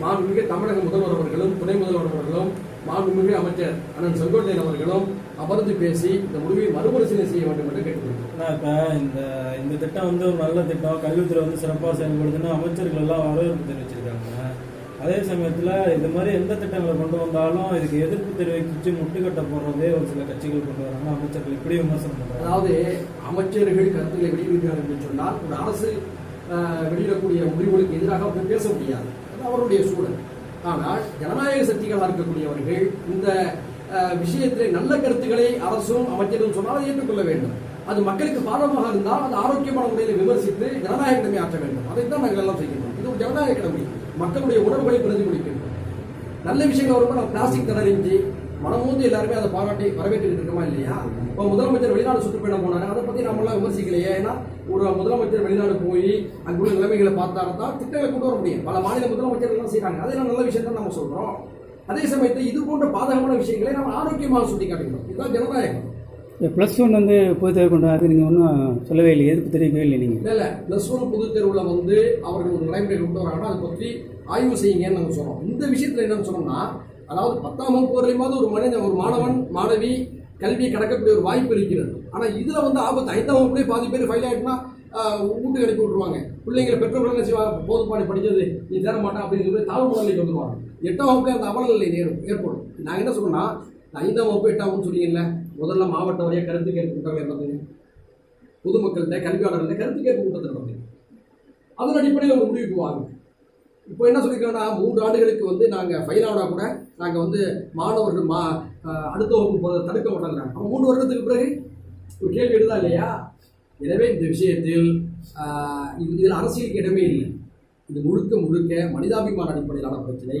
மாண்புமிகு தமிழக முதல்வர் அவர்களும் துணை முதல்வர் அவர்களும் மாண்புமிகு அமைச்சர் அண்ணன் செங்கோட்டையன் அவர்களும் அமர்ந்து பேசி இந்த முடிவை மறுபரிசீலனை செய்ய வேண்டும் என்று கேட்டுக்கொள்கிறேன் இப்ப இந்த இந்த திட்டம் வந்து ஒரு நல்ல திட்டம். கல்வித்துறை வந்து சிறப்பாக செயல்படுதுன்னு அமைச்சர்கள் எல்லாம் வரவேற்பு தெரிவிச்சிருக்காங்க. அதே சமயத்துல இது மாதிரி எந்த திட்டங்களை கொண்டு வந்தாலும் இதுக்கு எதிர்ப்பு தெரிவிச்சு முட்டுக்கட்ட போடுறதே ஒரு சில கட்சிகள் கொண்டு வராங்க. அமைச்சர்கள் இப்படி விமர்சனம் பண்றாங்க. அதாவது அமைச்சர்கள் கருத்துக்களை வெளியிடுகிறார்கள் என்று சொன்னால் ஒரு அரசு வெளியிடக்கூடிய முடிவுகளுக்கு எதிராக பேச முடியாது. அவருடைய சூழல். ஆனால் ஜனநாயக சக்திகளாக இருக்கக்கூடியவர்கள் இந்த விஷயத்திலே நல்ல கருத்துக்களை அரசும் அமைச்சரும் சொன்னால் அதை ஏற்றுக்கொள்ள வேண்டும். அது மக்களுக்கு பாடமாக இருந்தால் அது ஆரோக்கியமான முறையில் விமர்சித்து ஜனநாயக கடமை ஆற்ற வேண்டும். அதைத்தான் நாங்கள் எல்லாம் செய்கின்றோம். இது ஒரு ஜனநாயக கடமை மக்களுடைய உணர்வுகளை பிரதிபலிக்கின்றோம் நல்ல விஷயங்கள் வரும்போது பிளாஸ்டிக் தடறிஞ்சு மனமூந்து எல்லாருமே அதை பாராட்டி வரவேற்றுக்கிட்டு இருக்கோமா இல்லையா? இப்போ முதலமைச்சர் வெளிநாடு சுற்றுப்பயணம் போனாரு. அதை பற்றி நம்மளாம் விமர்சிக்கலையே. ஏன்னா ஒரு முதலமைச்சர் வெளிநாடு போய் அங்குள்ள நிலைமைகளை பார்த்தாரு தான் திட்டங்களை கொண்டு வர முடியும். பல மாநில முதலமைச்சர்கள் எல்லாம் செய்றாங்க அதெல்லாம் நல்ல விஷயம் தான் நம்ம சொல்றோம். அதே சமயத்தில் இது போன்ற பாதகமான விஷயங்களை நம்ம ஆரோக்கியமாக சுட்டி காட்டுகிறோம் இதுதான் ஜனநாயகம். ப்ளஸ் ஒன் வந்து பொது தேர்வு கொண்டு அது நீங்கள் ஒன்றும் சொல்லவே இல்லை எதிர்ப்பு தெரிவிக்கவே இல்லை நீங்கள் இல்ல இல்ல. பிளஸ் ஒன் பொதுத் தேர்வுல வந்து அவர்கள் ஒரு நடைமுறை கொண்டு வராங்கன்னா அதை பற்றி ஆய்வு செய்யுங்கன்னு நாங்கள் சொன்னோம் இந்த விஷயத்துல என்னன்னு சொன்னோம்னா அதாவது பத்தாம் வகுப்பு வரையிலுமாவது ஒரு மனிதன் ஒரு மாணவன் மாணவி கல்வியை கடக்கக்கூடிய ஒரு வாய்ப்பு இருக்கிறது. ஆனால் இதில் வந்து ஆபத்து ஐந்தாம் வகுப்புலேயே பாதி பேர் ஃபைல் ஆகிட்டுனா வீட்டுக்கு அனுப்பி விட்ருவாங்க பிள்ளைங்களை பெற்றோர்கள் என்ன செய்வாங்க? போதுப்பாடு படிச்சது நீ தேர மாட்டான் அப்படின்னு சொல்லி தாழ்வு நிலைக்கு வந்துடுவாங்க எட்டாம் வகுப்புல அந்த அவல நிலை ஏற்படும். நாங்கள் என்ன சொல்றோம்னா ஐந்தாம் வகுப்பு எட்டாம் வகுப்பு சொன்னீங்கல்ல முதல்ல மாவட்ட வரைய கருத்து கேட்பு கூட்டங்கள் இருந்தது பொதுமக்கள்கிட்ட கல்வியாளர்கள்ட்ட கருத்து கேட்பு கூட்டத்தில் நடந்தது. அதன் அடிப்படையில் ஒரு முடிவுக்கு வாங்க. இப்போ என்ன சொல்லியிருக்காங்கன்னா மூன்று ஆண்டுகளுக்கு வந்து நாங்கள் ஃபைல் ஆனால் கூட நாங்கள் வந்து மாணவர்கள் மா அடுத்த வகுப்பு போதை தடுக்க மாட்டேங்கிறாங்க. அப்போ மூன்று வருடத்துக்கு பிறகு ஒரு கேள்வி எழுதா இல்லையா? எனவே இந்த விஷயத்தில் இது இதில் அரசியலுக்கு இடமே இல்லை. இது முழுக்க முழுக்க மனிதாபிமான அடிப்படையிலான பிரச்சனை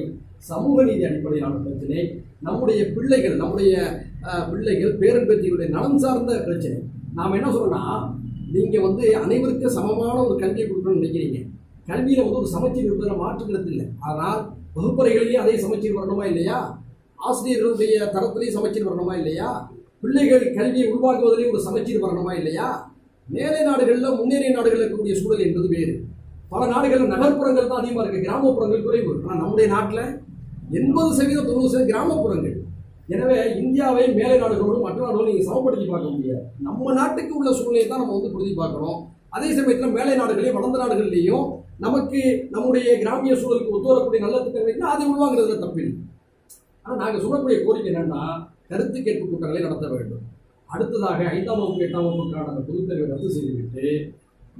சமூக நீதி அடிப்படையிலான பிரச்சனை நம்முடைய பிள்ளைகள் நம்முடைய பிள்ளைகள் பேரன் பேத்திகளுடைய நலன் சார்ந்த பிரச்சனை. நாம் என்ன சொல்றோம்னா நீங்கள் வந்து அனைவருக்கும் சமமான ஒரு கல்வியை கொடுக்கணும்னு நினைக்கிறீங்க. கல்வியில் வந்து ஒரு சமச்சீர் இருப்பதில் மாற்றுகிறது இல்லை. ஆனால் வகுப்பறைகளையும் அதே சமச்சீர் வரணுமா இல்லையா? ஆசிரியர்களுடைய தரத்திலையும் சமச்சீர் வரணுமா இல்லையா? பிள்ளைகள் கல்வியை உருவாக்குவதிலேயும் ஒரு சமச்சீர் வரணுமா இல்லையா? மேலை நாடுகளில் முன்னேறிய நாடுகளில் இருக்கக்கூடிய சூழல் என்பது வேறு. பல நாடுகளில் நகர்ப்புறங்கள் தான் அதிகமாக இருக்குது கிராமப்புறங்கள் குறைவு. ஆனால் நம்முடைய நாட்டில் எண்பது சதவீதம் தொண்ணூறு சதவீதம் கிராமப்புறங்கள். எனவே இந்தியாவை மேலை நாடுகளோடு மற்ற நாடுகளோடு நீங்கள் சமப்படுத்தி பார்க்க முடியாது. நம்ம நாட்டுக்கு உள்ள சூழ்நிலையை தான் நம்ம வந்து பொருத்தி பார்க்கணும். அதே சமயத்தில் மேலை நாடுகளையும் வளர்ந்த நாடுகள்லேயும் நமக்கு நம்முடைய கிராமிய சூழலுக்கு ஒத்து வரக்கூடிய நல்ல திட்டங்கள் இருந்தால் அதை உருவாக்குறதுல தப்பில்லை. ஆனால் நாங்கள் சொல்லக்கூடிய கோரிக்கை என்னன்னா கருத்து கேட்பு கூட்டங்களை நடத்த வேண்டும். அடுத்ததாக ஐந்தாம் வகுப்பு எட்டாம் வகுப்புக்கான அந்த பொதுத் ரத்து செய்துவிட்டு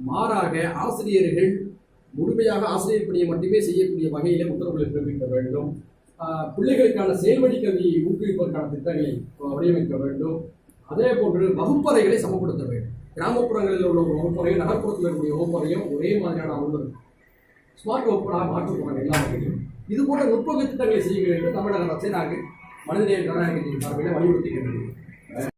மாறாக ஆசிரியர்கள் முழுமையாக ஆசிரியர் பணியை மட்டுமே செய்யக்கூடிய வகையிலே உத்தரவுகளை பிறப்பிக்க வேண்டும். பிள்ளைகளுக்கான செயல்வழி கல்வியை ஊக்குவிப்பதற்கான திட்டங்களை வடிவமைக்க வேண்டும். அதே போன்று வகுப்பறைகளை சமப்படுத்த வேண்டும். கிராமப்புறங்களில் உள்ள ஒரு வகுப்பறையும் நகர்ப்புறத்தில் இருக்கக்கூடிய வகுப்பறையும் ஒரே மாதிரியான அளவு ஸ்மார்ட் வகுப்படாக மாற்றப் எல்லா வகையிலும் இது போன்ற உற்பத்தி திட்டங்களை செய்ய வேண்டும் தமிழக அரசை நாங்கள் மனிதநேய கருணாநிதி சார்பில் வலியுறுத்துகின்றது